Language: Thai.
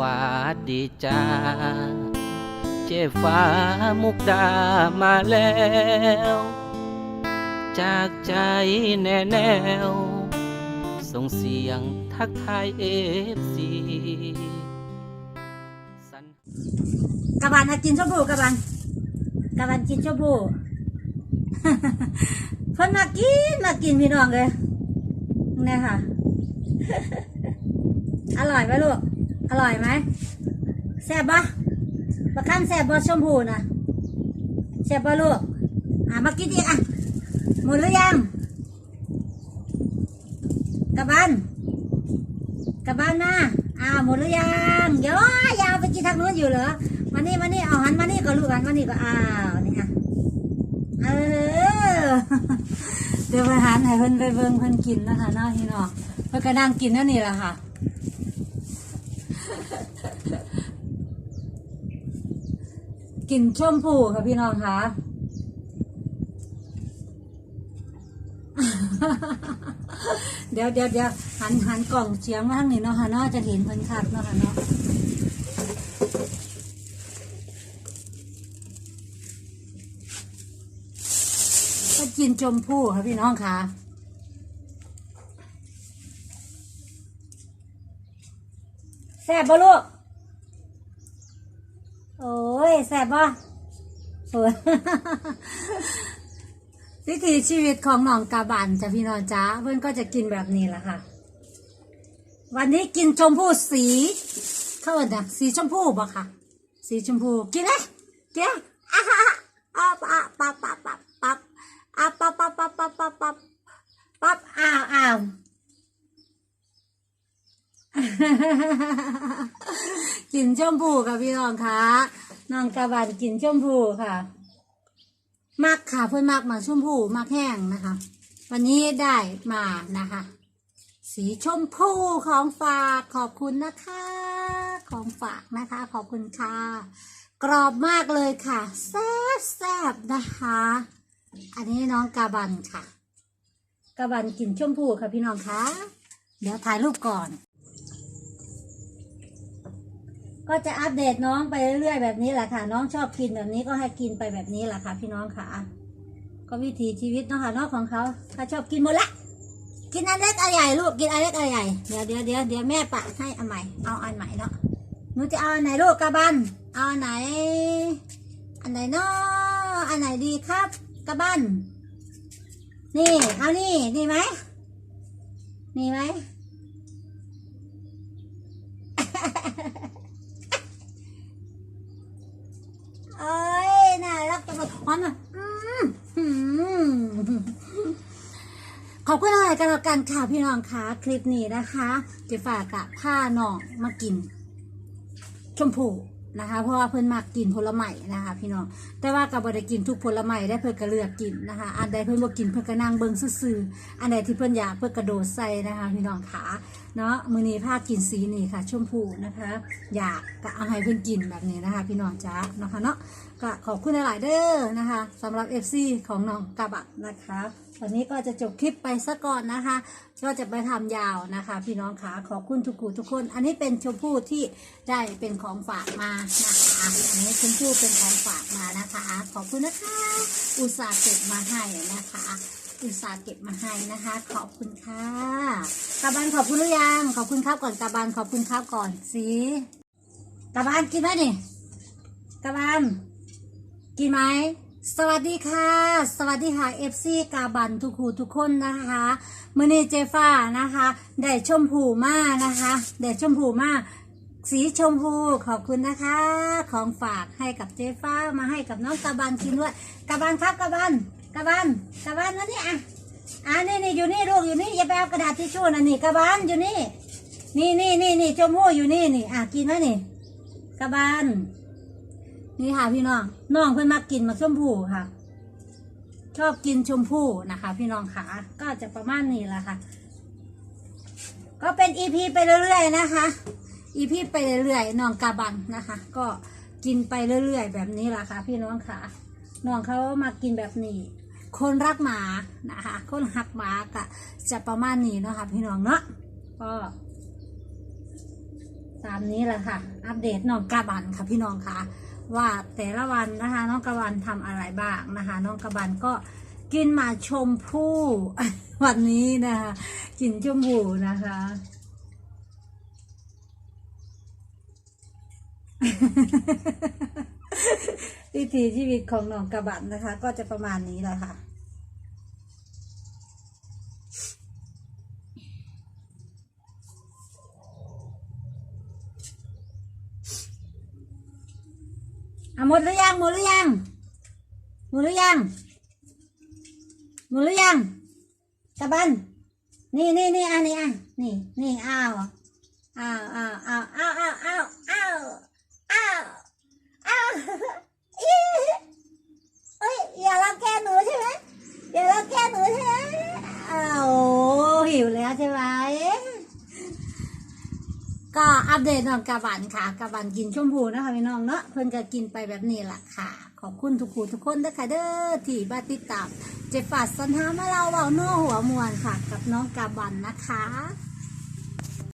วัสดีจ้า เจฟ้ามุกดามาแล้ว จากใจแน่แนว ส่งเสียงทักทายเอฟซีสันกะบันกินชมพูกะบันกะบันกินชมพูเพิ่นมากินมากินพี่น้องเลยนี่ค่ะ อร่อยไหมลูก ร่อยไหมแซ่บปะบักขั้นแซ่บบ่ชมพูนะแซ่บปะลูก อะมากินอีกอะ หมดหรือยังกะบันกะบันนะอ่าหมดหรือยังเดี๋ยวยาวไปกินทางนู้นอยู่เหรอมานี่มานี่เอาหันมานี่ก็ลูกหันมานี่ก็อ้าวนี่อะเออเดี๋ยวไปหันให้เพิ่นไปเบิ่งเพิ่นกินนะคะน้าะพี่น้องเพิ่นก็นั่งกินนั่นนี่แหละค่ะ กินชมพูค่ะพี่น้องคะเดี๋ยวเดี๋ยวเดี๋ยวหันหันกล่องเสียงมาทางนี้เนาะค่ะเนาะจะเห็นเพิ่นคัดเนาะค่ะเนาะก็กินชมพู่ค่ะพี่น้องค่ะแซ่บบ่ลูก ยแซ่บบ่โอ้ย วิถีชีวิตของหนองกาบันจ้ะพี่น้องจ้าเพื่อนก็จะกินแบบนี้แหละค่ะ วันนี้กินชมพู่สีเข้าเอินนะสีชมพู่บ่ค่ะ สีชมพูกินเลยกินอะฮะอะอะปับปับปับปับอะปับปับปับปับปับปับปับอ้าวอ้าวกินชมพูค่ะพี่น้องค่ะ น้องกาบันกินชมพูค่ะมักค่ะเพื่อนมักมาชมพูมักแห้งนะคะ วันนี้ได้มานะคะ สีชมพูของฝากขอบคุณนะคะ ของฝากนะคะ ขอบคุณค่ะ กรอบมากเลยค่ะแซ่บแซ่บนะคะ อันนี้น้องกาบันค่ะ กาบันกินชมพูค่ะพี่น้องคะเดี๋ยวถ่ายรูปก่อน ก็จะอัปเดตน้องไปเรื่อยๆแบบนี้แหละค่ะ น้องชอบกินแบบนี้ก็ให้กินไปแบบนี้แหละค่ะ พี่น้องค่ะ ก็วิถีชีวิตเนาะค่ะนอกของเขาถ้าชอบกินหมดละ กินอันเล็กอันใหญ่ลูกกินอันเล็กอันใหญ่เดี๋ยวเดี๋ยวเดี๋ยวเดี๋ยวแม่ปะให้อันใหม่เอาอันใหม่เนาะหนูจะเอาอันไหนลูกกระบันเอาไหน อันไหนเนาะอันไหนดีครับกระบันนี่ เอานี่นี่ไหมนี่ไหม เอ้ยน่ารักจังเลย หอมอะอืมขอบคุณอะไรกันแล้วกันค่ะพี่น้องคะคลิปนี้นะคะจะฝากกับผ้าน้องมากิน ชมพูนะคะ เพราะว่าเพื่อนมากกินผลไม้นะคะ พี่น้องแต่ว่ากับบได้กินทุกผลไม้ได้เพื่อนก็เลือกกินนะคะ อันใดเพื่อนบ่กินเพื่อนก็นั่งเบิ้งซื่อๆอันใดที่เพื่อนอยากเพื่อนกระโดดใส่นะคะ พี่น้องขาเนาะมือนี้ผ้ากินสีนี่ค่ะ ชมพูนะคะ อยากก็เอาให้เพื่อนกินแบบนี้นะคะ พี่น้องจ้านะคะเนาะ ก็ขอบคุณหลาย ๆ เด้อนะคะสำหรับ FC ของน้องกาบักนะคะวันนี้ก็จะจบคลิปไปซะก่อนนะคะ ก็จะไปทำยาวนะคะ พี่น้องขาขอบคุณทุกคูทุกคน อันนี้เป็นชมพู่ที่ได้เป็นของฝากมานะคะ อันนี้ชมพู่เป็นของฝากมานะคะ ขอบคุณนะคะ อุตส่าห์เก็บมาให้นะคะ อุตส่าห์เก็บมาให้นะคะ ขอบคุณค่ะกาบานขอบคุณหรือยังขอบคุณครับก่อนกาบานขอบคุณครับก่อนสิกาบานกินไหมนี่กาบาน กินไหม สวัสดีค่ะ สวัสดีค่ะเอฟซีกาบันทุกคูทุกคนนะคะมือนี้เจฟ้านะคะได้ชมพูมากนะคะได้ชมพูมากสีชมพูขอบคุณนะคะ ของฝากให้กับเจฟ้ามาให้กับน้องกาบันกินด้วยกาบันครับกาบันกาบันกาบันมานี่อะอ่านี่นี่อยู่นี่ลูกอยู่นี่อย่าไปเอากระดาษทิชชู่นะนี่กาบันอยู่นี่ นี่นี่นี่นี่ชมพูอยู่นี่นี่อะกินไหมนี่กาบัน นี่ค่ะพี่น้องน้องเพื่อนมากินมาชมพู่ค่ะ ชอบกินชมพู่นะคะ พี่น้องค่ะก็จะประมาณนี้ละค่ะ ก็เป็นอีพีไปเรื่อยๆนะคะอีพีไปเรื่อยๆน้องกาบังนะคะ ก็กินไปเรื่อยๆแบบนี้ละค่ะ พี่น้องค่ะน้องเขามากินแบบนี้ คนรักหมานะคะ คนหักหมาก็จะประมาณนี้เนาะค่ะพี่น้องเนาะก็ตามนี้แหละค่ะ อัปเดตน้องกระบันค่ะพี่น้องค่ะ ว่าแต่ละวันนะคะ น้องกระบันทำอะไรบ้างนะคะ น้องกระบันก็กินมาชมพู่วันนี้นะคะกินชมพู่นะคะวิถีชีวิตของน้องกระบันนะคะ ก็จะประมาณนี้แหละค่ะ อะหมดหรือยังหมดหรือยังหมดหรือยังหมดหรือยังตะบันนี่นี่นี่อันนี้อะนี่นี่อ้าวอ้าวอ้าวอ้าวอ้าวอ้าวอ้าวอ้าวอ้าวอ้าวอีเอ้ยอย่ารังแกหนูใช่ไหมอย่ารังแกหนูใช่ไหมอ้าวหิวแล้วใช่ไหม ก็ อัปเดตน้องกะบันค่ะกะบันกินชมพูนะคะพี่น้องเนาะเพิ่นก็กินไปแบบนี้แหละค่ะ ขอบคุณทุกคู่ทุกคนด้วยค่ะเด้อที่บาติดตามเจ็บฝาดสันหามาเราเบาโน่หัวมวนค่ะ กับน้องกะบันนะคะ